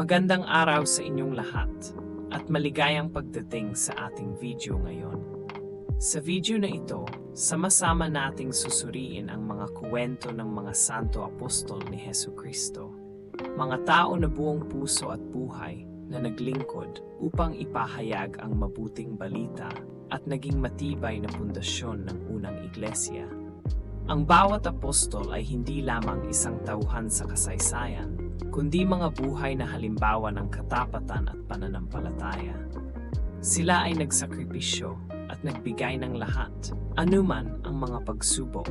Magandang araw sa inyong lahat at maligayang pagdating sa ating video ngayon. Sa video na ito, sama-sama nating susuriin ang mga kuwento ng mga santo apostol ni Hesu Kristo. Mga tao na buong puso at buhay na naglingkod upang ipahayag ang mabuting balita at naging matibay na pundasyon ng unang iglesia. Ang bawat apostol ay hindi lamang isang tauhan sa kasaysayan, kundi mga buhay na halimbawa ng katapatan at pananampalataya. Sila ay nagsakripisyo at nagbigay ng lahat, anuman ang mga pagsubok,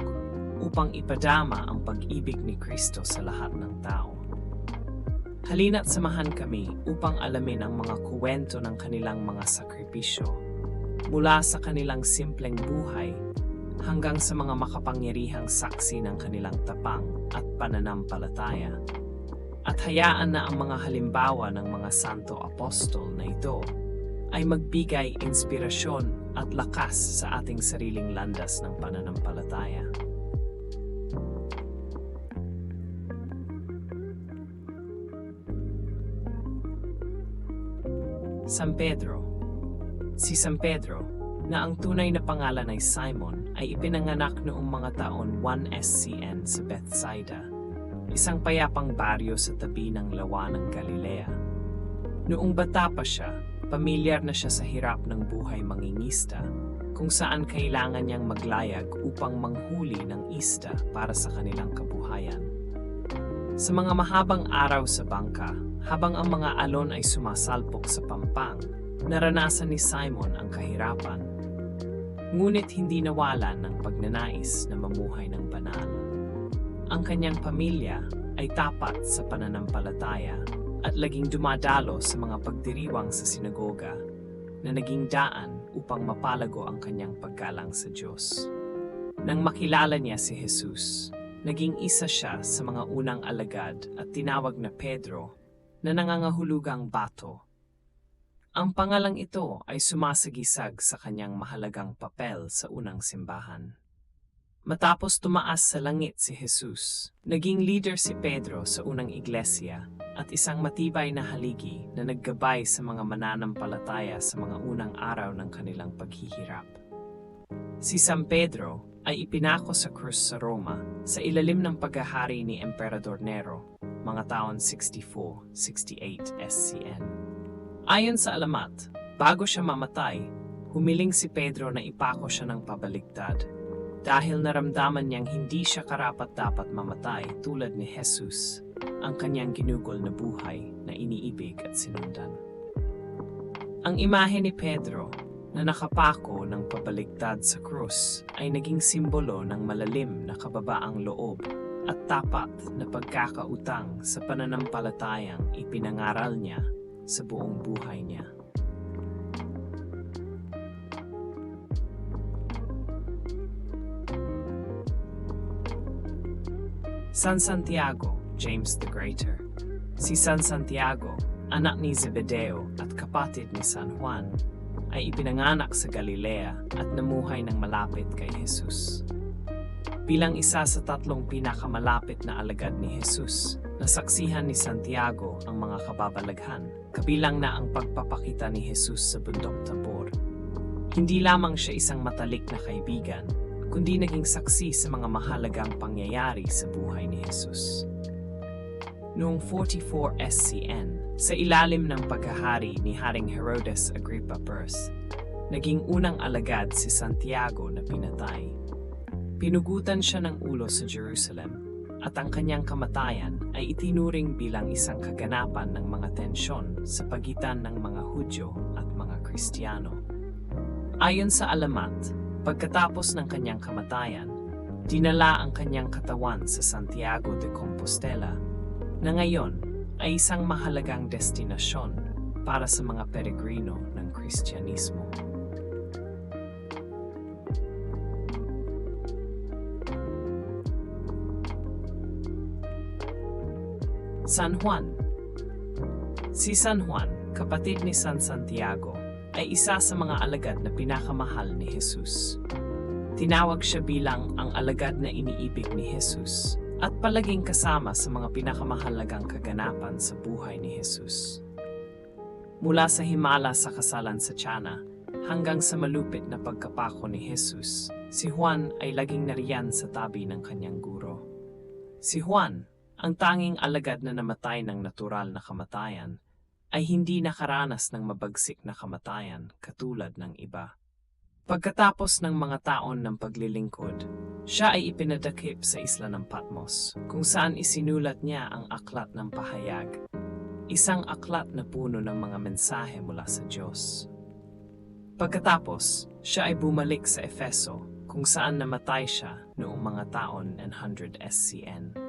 upang ipadama ang pag-ibig ni Kristo sa lahat ng tao. Halina't samahan kami upang alamin ang mga kuwento ng kanilang mga sakripisyo, mula sa kanilang simpleng buhay hanggang sa mga makapangyarihang saksi ng kanilang tapang at pananampalataya. At hayaan na ang mga halimbawa ng mga santo apostol na ito ay magbigay inspirasyon at lakas sa ating sariling landas ng pananampalataya. San Pedro Si San Pedro, na ang tunay na pangalan ay Simon, ay ipinanganak noong mga taon 1 SCN sa Bethsaida, isang payapang baryo sa tabi ng lawa ng Galilea. Noong bata pa siya, pamilyar na siya sa hirap ng buhay mangingista, kung saan kailangan niyang maglayag upang manghuli ng ista para sa kanilang kabuhayan. Sa mga mahabang araw sa bangka, habang ang mga alon ay sumasalpok sa pampang, naranasan ni Simon ang kahirapan. Ngunit hindi nawalan ng pagnanais na mamuhay ng banal. Ang kanyang pamilya ay tapat sa pananampalataya at laging dumadalo sa mga pagdiriwang sa sinagoga na naging daan upang mapalago ang kanyang paggalang sa Diyos. Nang makilala niya si Jesus, naging isa siya sa mga unang alagad at tinawag na Pedro na nangangahulugang bato. Ang pangalang ito ay sumasagisag sa kanyang mahalagang papel sa unang simbahan. Matapos tumaas sa langit si Jesus, naging leader si Pedro sa unang iglesia at isang matibay na haligi na naggabay sa mga mananampalataya sa mga unang araw ng kanilang paghihirap. Si San Pedro ay ipinako sa krus sa Roma sa ilalim ng paghahari ni Emperador Nero, mga taon 64-68 SCN. Ayon sa alamat, bago siya mamatay, humiling si Pedro na ipako siya ng pabaligtad dahil naramdaman niyang hindi siya karapat-dapat mamatay tulad ni Jesus, ang kanyang ginugol na buhay na iniibig at sinundan. Ang imahe ni Pedro na nakapako ng pabaligtad sa krus ay naging simbolo ng malalim na kababaang loob at tapat na pagkakautang sa pananampalatayang ipinangaral niya sa buong buhay niya. San Santiago, James the Greater. Si San Santiago, anak ni Zebedeo at kapatid ni San Juan, ay ipinanganak sa Galilea at namuhay ng malapit kay Jesus. Bilang isa sa tatlong pinakamalapit na alagad ni Jesus, nasaksihan ni Santiago ang mga kababalaghan, kabilang na ang pagpapakita ni Jesus sa bundok Tabor. Hindi lamang siya isang matalik na kaibigan, kundi naging saksi sa mga mahalagang pangyayari sa buhay ni Jesus. Noong 44 SCN, sa ilalim ng paghahari ni Haring Herodes Agrippa I, naging unang alagad si Santiago na pinatay. Pinugutan siya ng ulo sa Jerusalem at ang kanyang kamatayan ay itinuring bilang isang kaganapan ng mga tensyon sa pagitan ng mga Hudyo at mga Kristiyano. Ayon sa alamat, pagkatapos ng kanyang kamatayan, dinala ang kanyang katawan sa Santiago de Compostela na ngayon ay isang mahalagang destinasyon para sa mga peregrino ng Kristyanismo. San Juan Si San Juan, kapatid ni San Santiago, ay isa sa mga alagad na pinakamahal ni Jesus. Tinawag siya bilang ang alagad na iniibig ni Jesus at palaging kasama sa mga pinakamahalagang kaganapan sa buhay ni Jesus. Mula sa himala sa kasalan sa Tiana hanggang sa malupit na pagkapako ni Jesus, si Juan ay laging nariyan sa tabi ng kanyang guro. Si Juan, ang tanging alagad na namatay ng natural na kamatayan, ay hindi nakaranas ng mabagsik na kamatayan katulad ng iba. Pagkatapos ng mga taon ng paglilingkod, siya ay ipinadakip sa isla ng Patmos, kung saan isinulat niya ang aklat ng pahayag, isang aklat na puno ng mga mensahe mula sa Diyos. Pagkatapos, siya ay bumalik sa Efeso, kung saan namatay siya noong mga taon 100 SCN.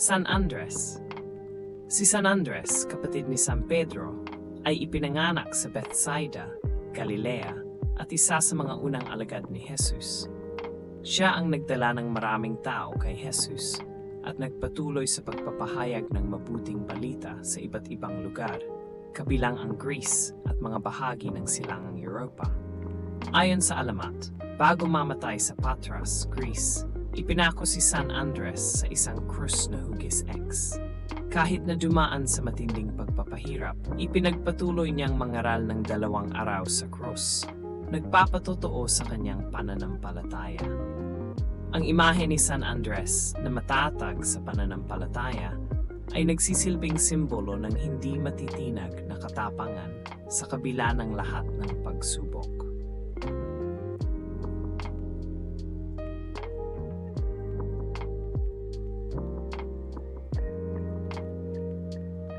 San Andres Si San Andres, kapatid ni San Pedro, ay ipinanganak sa Bethsaida, Galilea, at isa sa mga unang alagad ni Jesus. Siya ang nagdala ng maraming tao kay Jesus at nagpatuloy sa pagpapahayag ng mabuting balita sa iba't ibang lugar, kabilang ang Greece at mga bahagi ng silangang Europa. Ayon sa alamat, bago mamatay sa Patras, Greece, ipinako si San Andres sa isang krus na hugis X. Kahit na dumaan sa matinding pagpapahirap, ipinagpatuloy niyang mangaral ng dalawang araw sa krus, nagpapatotoo sa kanyang pananampalataya. Ang imahe ni San Andres na matatag sa pananampalataya ay nagsisilbing simbolo ng hindi matitinag na katapangan sa kabila ng lahat ng pagsubok.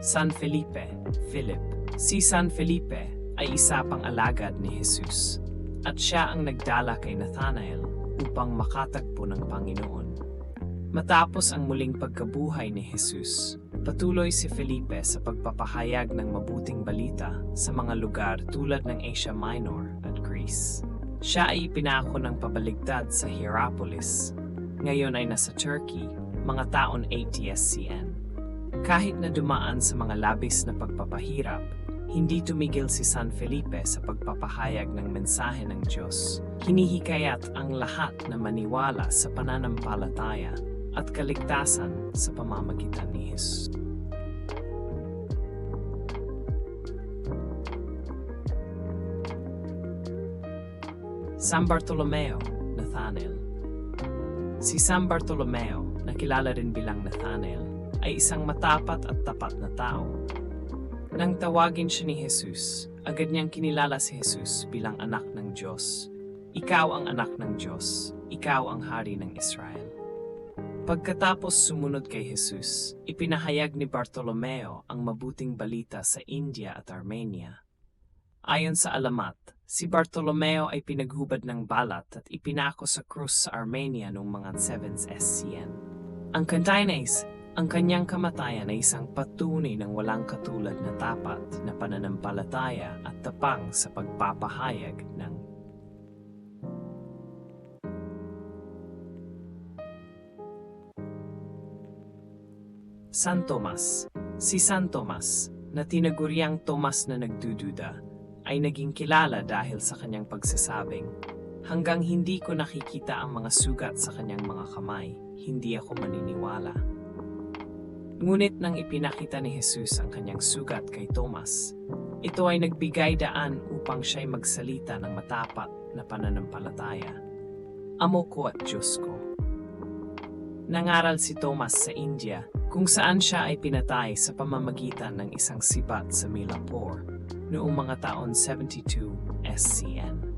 San Felipe, Philip. Si San Felipe ay isa pang alagad ni Jesus at siya ang nagdala kay Nathanael upang makatagpo ng Panginoon. Matapos ang muling pagkabuhay ni Jesus, patuloy si Felipe sa pagpapahayag ng mabuting balita sa mga lugar tulad ng Asia Minor at Greece. Siya ay ipinako ng pabaligtad sa Hierapolis. Ngayon ay nasa Turkey, mga taon 80 SCN. Kahit na dumaan sa mga labis na pagpapahirap, hindi tumigil si San Felipe sa pagpapahayag ng mensahe ng Diyos. Hinihikayat ang lahat na maniwala sa pananampalataya at kaligtasan sa pamamagitan ni Jesus. San Bartolomeo, Nathanael Si San Bartolomeo, na kilala rin bilang Nathanael, ay isang matapat at tapat na tao. Nang tawagin siya ni Jesus, agad niyang kinilala si Jesus bilang anak ng Diyos. Ikaw ang anak ng Diyos, ikaw ang hari ng Israel. Pagkatapos sumunod kay Jesus, ipinahayag ni Bartolomeo ang mabuting balita sa India at Armenia. Ayon sa alamat, si Bartolomeo ay pinaghubad ng balat at ipinako sa krus sa Armenia noong mga 7th SCN. Ang Cantinase, ang kanyang kamatayan ay isang patunay ng walang katulad na tapat na pananampalataya at tapang sa pagpapahayag ng San Tomas Si San Tomas, na tinaguriang Tomas na nagdududa, ay naging kilala dahil sa kanyang pagsasabing, Hanggang hindi ko nakikita ang mga sugat sa kanyang mga kamay, hindi ako maniniwala. Ngunit nang ipinakita ni Jesus ang kanyang sugat kay Thomas, ito ay nagbigay daan upang siya'y magsalita ng matapat na pananampalataya. Amo ko at Diyos ko. Nangaral si Thomas sa India kung saan siya ay pinatay sa pamamagitan ng isang sibat sa Milapore noong mga taon 72 SCN.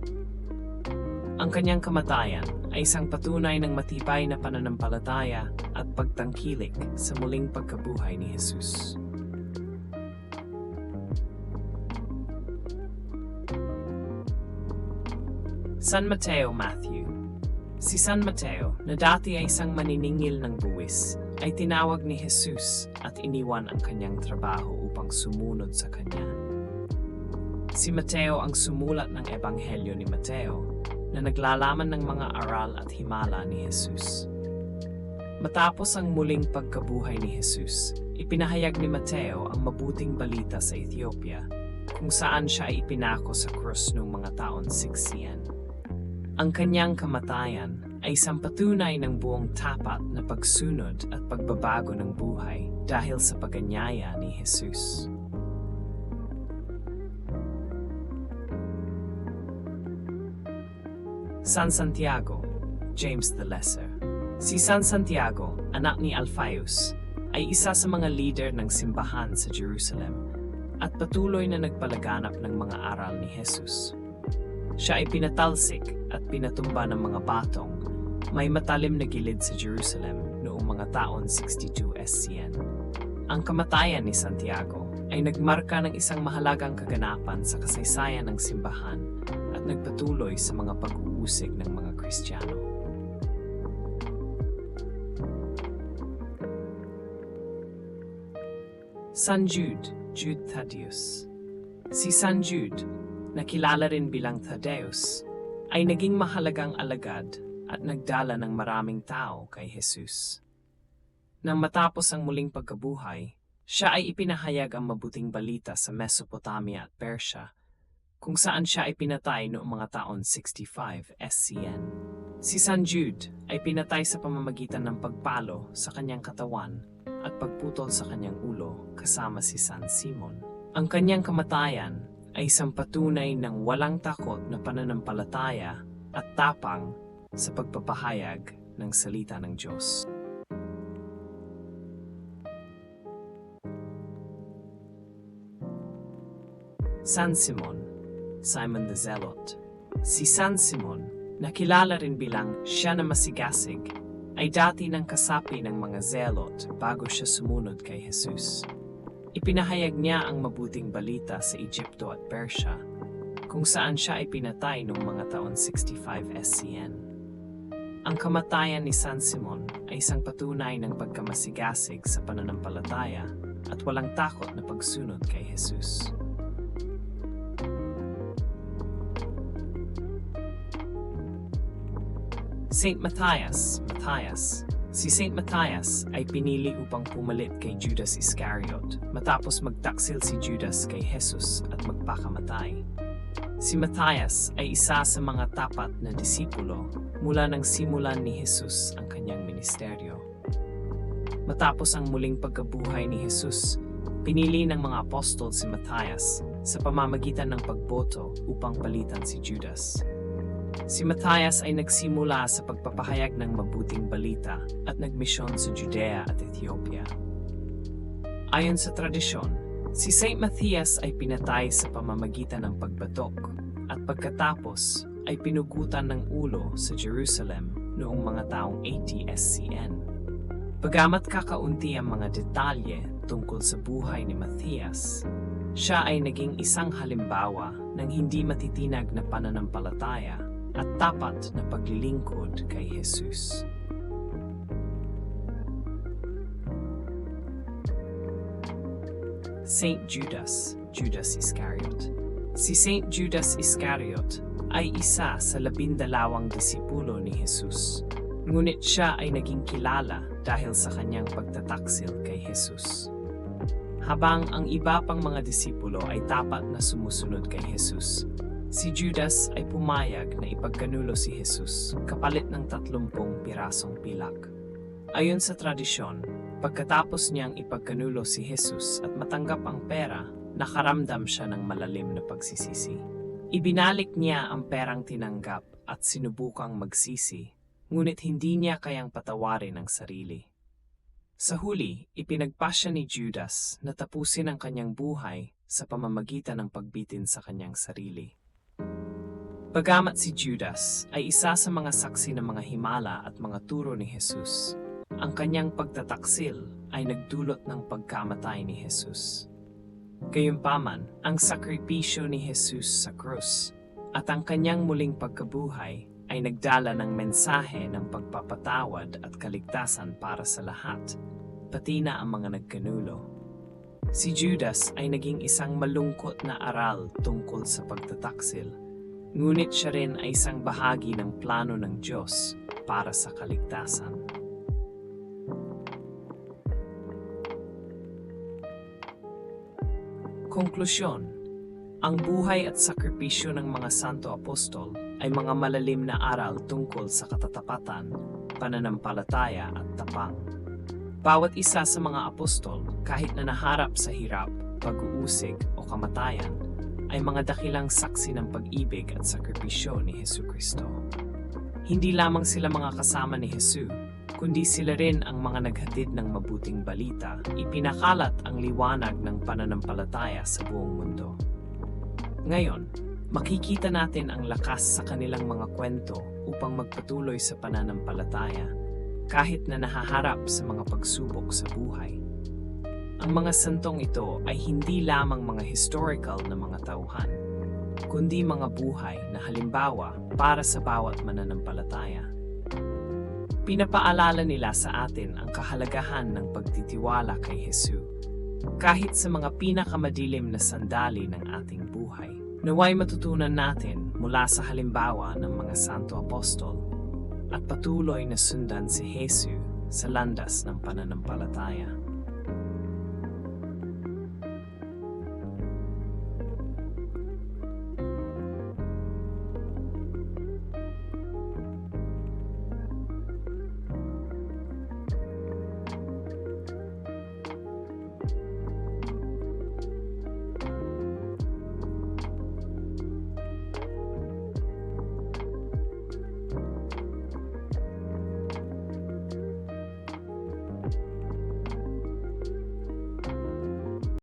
Ang kanyang kamatayan ay isang patunay ng matibay na pananampalataya at pagtangkilik sa muling pagkabuhay ni Jesus. San Mateo Matthew Si San Mateo, na dati ay isang maniningil ng buwis, ay tinawag ni Jesus at iniwan ang kanyang trabaho upang sumunod sa kanya. Si Mateo ang sumulat ng Ebanghelyo ni Mateo na naglalaman ng mga aral at himala ni Jesus. Matapos ang muling pagkabuhay ni Jesus, ipinahayag ni Mateo ang mabuting balita sa Ethiopia kung saan siya ay ipinako sa krus noong mga taon 60 ang kanyang kamatayan ay isang patunay ng buong tapat na pagsunod at pagbabago ng buhay dahil sa paganyaya ni Jesus. San Santiago, James the Lesser Si San Santiago, anak ni Alphaeus, ay isa sa mga leader ng simbahan sa Jerusalem at patuloy na nagpalaganap ng mga aral ni Jesus. Siya ay pinatalsik at pinatumba ng mga batong may matalim na gilid sa Jerusalem noong mga taon 62 SCN. Ang kamatayan ni Santiago ay nagmarka ng isang mahalagang kaganapan sa kasaysayan ng simbahan at nagpatuloy sa mga pag-uusig ng mga Kristiyano. San Jude, Jude Thaddeus Si San Jude, na kilala rin bilang Thaddeus, ay naging mahalagang alagad at nagdala ng maraming tao kay Jesus. Nang matapos ang muling pagkabuhay, siya ay ipinahayag ang mabuting balita sa Mesopotamia at Persia, kung saan siya ay pinatay noong mga taon 65 SCN. Si San Jude ay pinatay sa pamamagitan ng pagpalo sa kanyang katawan at pagputol sa kanyang ulo kasama si San Simon. Ang kanyang kamatayan ay isang patunay ng walang takot na pananampalataya at tapang sa pagpapahayag ng salita ng Diyos. San Simon, Simon the Zealot. Si San Simon, na kilala rin bilang siya na masigasig, ay dati ng kasapi ng mga Zelot bago siya sumunod kay Jesus. Ipinahayag niya ang mabuting balita sa Egypto at Persia, kung saan siya ay pinatay noong mga taon 65 SCN. Ang kamatayan ni San Simon ay isang patunay ng pagkamasigasig sa pananampalataya at walang takot na pagsunod kay Jesus. Saint Matthias, Matthias. Si Saint Matthias ay pinili upang pumalit kay Judas Iscariot matapos magtaksil si Judas kay Jesus at magpakamatay. Si Matthias ay isa sa mga tapat na disipulo mula nang simulan ni Jesus ang kanyang ministeryo. Matapos ang muling pagkabuhay ni Jesus, pinili ng mga apostol si Matthias sa pamamagitan ng pagboto upang palitan si Judas. Si Matthias ay nagsimula sa pagpapahayag ng mabuting balita at nagmisyon sa Judea at Ethiopia. Ayon sa tradisyon, si Saint Matthias ay pinatay sa pamamagitan ng pagbatok at pagkatapos ay pinugutan ng ulo sa Jerusalem noong mga taong 80 SCN. Bagamat kakaunti ang mga detalye tungkol sa buhay ni Matthias, siya ay naging isang halimbawa ng hindi matitinag na pananampalataya at tapat na paglilingkod kay Jesus. Saint Judas, Judas Iscariot. Si Saint Judas Iscariot ay isa sa labindalawang disipulo ni Jesus. Ngunit siya ay naging kilala dahil sa kanyang pagtataksil kay Jesus. Habang ang iba pang mga disipulo ay tapat na sumusunod kay Jesus, Si Judas ay pumayag na ipagkanulo si Jesus kapalit ng tatlumpong pirasong pilak. Ayon sa tradisyon, pagkatapos niyang ipagkanulo si Jesus at matanggap ang pera, nakaramdam siya ng malalim na pagsisisi. Ibinalik niya ang perang tinanggap at sinubukang magsisi, ngunit hindi niya kayang patawarin ang sarili. Sa huli, ipinagpasya ni Judas na tapusin ang kanyang buhay sa pamamagitan ng pagbitin sa kanyang sarili. Bagamat si Judas ay isa sa mga saksi ng mga himala at mga turo ni Jesus, ang kanyang pagtataksil ay nagdulot ng pagkamatay ni Jesus. Gayunpaman, ang sakripisyo ni Jesus sa krus At ang kanyang muling pagkabuhay ay nagdala ng mensahe ng pagpapatawad at kaligtasan para sa lahat, pati na ang mga nagkanulo. Si Judas ay naging isang malungkot na aral tungkol sa pagtataksil, ngunit siya rin ay isang bahagi ng plano ng Diyos para sa kaligtasan. Konklusyon Ang buhay at sakripisyo ng mga santo apostol ay mga malalim na aral tungkol sa katatapatan, pananampalataya at tapang. Bawat isa sa mga apostol, kahit na naharap sa hirap, pag-uusig o kamatayan, ay mga dakilang saksi ng pag-ibig at sakripisyo ni Hesu Kristo. Hindi lamang sila mga kasama ni Hesu, kundi sila rin ang mga naghatid ng mabuting balita, ipinakalat ang liwanag ng pananampalataya sa buong mundo. Ngayon, makikita natin ang lakas sa kanilang mga kwento upang magpatuloy sa pananampalataya kahit na nahaharap sa mga pagsubok sa buhay. Ang mga santong ito ay hindi lamang mga historical na mga tauhan, kundi mga buhay na halimbawa para sa bawat mananampalataya. Pinapaalala nila sa atin ang kahalagahan ng pagtitiwala kay Hesu kahit sa mga pinakamadilim na sandali ng ating buhay. Naway matutunan natin mula sa halimbawa ng mga santo apostol at patuloy na sundan si Hesu sa landas ng pananampalataya.